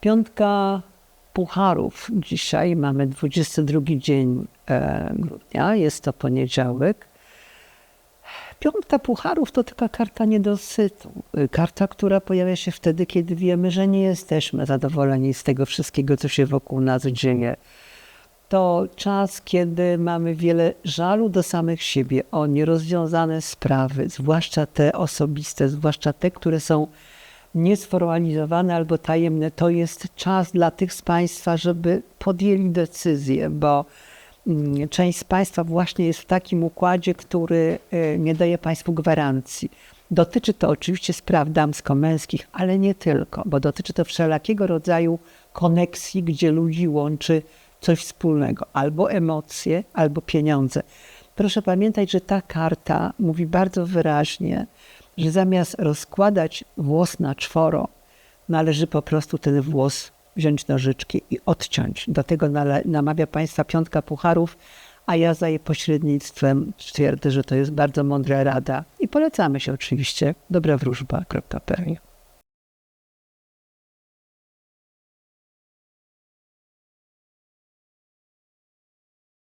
Piątka pucharów. Dzisiaj mamy 22 dzień e, grudnia, jest to poniedziałek. Piątka pucharów to taka karta niedosytu. Y, Karta, która pojawia się wtedy, kiedy wiemy, że nie jesteśmy zadowoleni z tego wszystkiego, co się wokół nas dzieje. To czas, kiedy mamy wiele żalu do samych siebie o nierozwiązane sprawy, zwłaszcza te osobiste, zwłaszcza te, które są niesformalizowane albo tajemne. To jest czas dla tych z Państwa, żeby podjęli decyzję, bo mm, część z Państwa właśnie jest w takim układzie, który e, nie daje Państwu gwarancji. Dotyczy to oczywiście spraw damsko-męskich, ale nie tylko, bo dotyczy to wszelakiego rodzaju koneksji, gdzie ludzi łączy coś wspólnego, albo emocje, albo pieniądze. Proszę pamiętać, że ta karta mówi bardzo wyraźnie, że zamiast rozkładać włos na czworo, należy po prostu ten włos wziąć nożyczki i odciąć. Do tego namawia Państwa piątka pucharów, a ja za jej pośrednictwem twierdzę, że to jest bardzo mądra rada i polecamy się oczywiście. Dobra wróżba.pl